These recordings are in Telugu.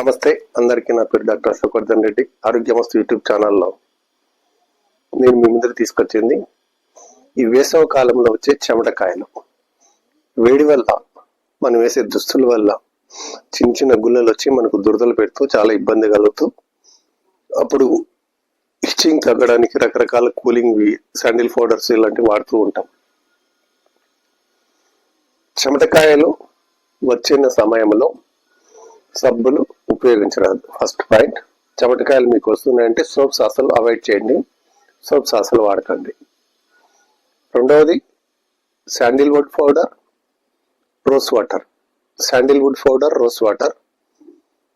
నమస్తే. అందరికీ నా పేరు డాక్టర్ అశోకర్ధన్ రెడ్డి. ఆరోగ్యమస్తు యూట్యూబ్ ఛానల్లో నేను మీ ముందర తీసుకొచ్చింది ఈ వేసవ కాలంలో వచ్చే చెమటకాయలు. వేడి వల్ల మనం వేసే దుస్తుల వల్ల చిన్న చిన్న గుల్లలు వచ్చి మనకు దురదలు పెడుతూ చాలా ఇబ్బంది కలుగుతూ అప్పుడు ఇచ్చింగ్ తగ్గడానికి రకరకాల కూలింగ్ శాండిల్ పౌడర్స్ ఇలాంటివి వాడుతూ ఉంటాం. చెమటకాయలు వచ్చిన సమయంలో సబ్బులు ఉపయోగించరాదు. ఫస్ట్ పాయింట్ చెమటకాయలు మీకు వస్తున్నాయంటే సోప్స్ అసలు అవాయిడ్ చేయండి. సోప్స్ అసలు వాడకండి. రెండవది sandalwood powder rose water sandalwood powder rose water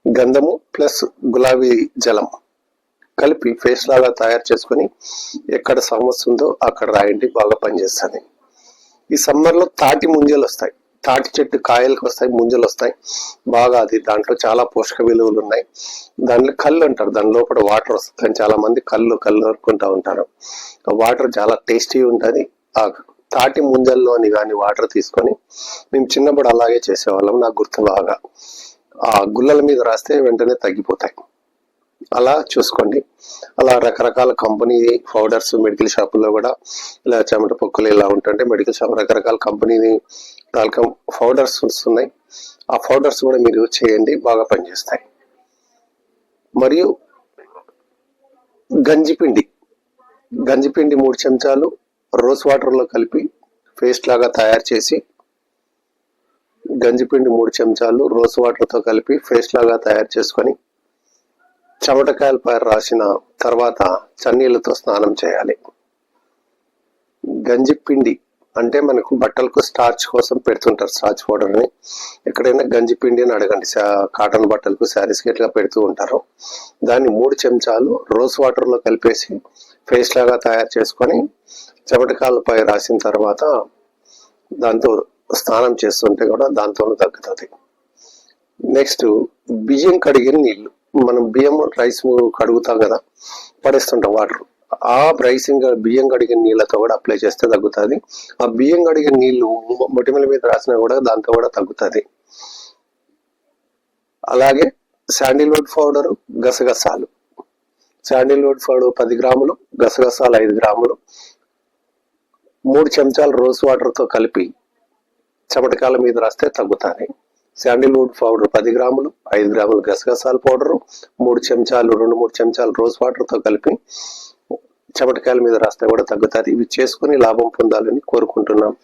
గంధము ప్లస్ గులాబీ జలం కలిపి ఫేస్ లాగా తయారు చేసుకొని ఎక్కడ సమస్య ఉందో అక్కడ రాయండి బాగా పనిచేస్తుంది. ఈ సమ్మర్లో తాటి ముంజలు వస్తాయి. తాటి చెట్టు కాయలకు వస్తాయి ముంజలు వస్తాయి. బాగా అది దాంట్లో చాలా పోషక విలువలు ఉన్నాయి. దాంట్లో కళ్ళు అంటారు. దాని లోపల వాటర్ వస్తుంది కానీ చాలా మంది కళ్ళు కళ్ళు అనుకుంటా ఉంటారు. వాటర్ చాలా టేస్టీ ఉంటుంది. ఆ తాటి ముంజల్లోని కానీ వాటర్ తీసుకొని మేము చిన్నప్పుడు అలాగే చేసేవాళ్ళం. నాకు గుర్తు బాగా. ఆ గుల్లల మీద రాస్తే వెంటనే తగ్గిపోతాయి. అలా చూసుకోండి. అలా రకరకాల కంపెనీ పౌడర్స్ మెడికల్ షాపుల్లో కూడా ఇలా చెమట పొక్కులు ఇలా ఉంటుంటే మెడికల్ షాప్ రకరకాల కంపెనీని టాల్కమ్ పౌడర్స్ వస్తున్నాయి. ఆ పౌడర్స్ కూడా మీరు చేయండి బాగా పనిచేస్తాయి. మరియు గంజిపిండి. గంజిపిండి మూడు చెంచాలు రోజ్ వాటర్లో కలిపి పేస్ట్ లాగా తయారు చేసి గంజిపిండి మూడు చెంచాలు రోజ్ వాటర్తో కలిపి పేస్ట్ లాగా తయారు చేసుకొని చెమటకాయలపై రాసిన తర్వాత చన్నీళ్ళతో స్నానం చేయాలి. గంజి పిండి అంటే మనకు బట్టలకు స్టార్చ్ కోసం పెడుతుంటారు స్టార్చ్ పౌడర్ని. ఎక్కడైనా గంజి పిండి అని అడగండి కాటన్ బట్టలకు శారీస్కి ఇట్లా పెడుతూ ఉంటారు. దాన్ని మూడు చెంచాలు రోజ్ వాటర్లో కలిపేసి ఫేస్ లాగా తయారు చేసుకొని చెమటకాయలపై రాసిన తర్వాత దాంతో స్నానం చేస్తుంటే కూడా దాంతోనూ తగ్గుతుంది. నెక్స్ట్ బియ్యం కడిగిన నీళ్ళు మనం బియ్యం రైస్ కడుగుతాం కదా పడేస్తుంటాం వాటర్. ఆ రైస్ ఇంకా బియ్యం కడిగిన నీళ్ళతో కూడా అప్లై చేస్తే తగ్గుతుంది. ఆ బియ్యం కడిగిన నీళ్ళు మొటిమల మీద రాసినా కూడా దాంతో కూడా తగ్గుతుంది. అలాగే శాండిల్వుడ్ పౌడర్ గసగసాలు. శాండిల్వుడ్ పౌడర్ పది గ్రాములు గసగసాలు ఐదు గ్రాములు. మూడు చెంచాలు రోజ్ వాటర్తో కలిపి చెమటకాల మీద రాస్తే తగ్గుతాయి శాండిల్వుడ్ పౌడర్ పది గ్రాములు ఐదు గ్రాములు గసగసాల పౌడరు మూడు చెంచాలు రెండు మూడు చెంచాలు రోజ్ వాటర్తో కలిపి చెమటకాయల మీద రాస్తే కూడా తగ్గుతుంది ఇవి చేసుకుని లాభం పొందాలని కోరుకుంటున్నాం.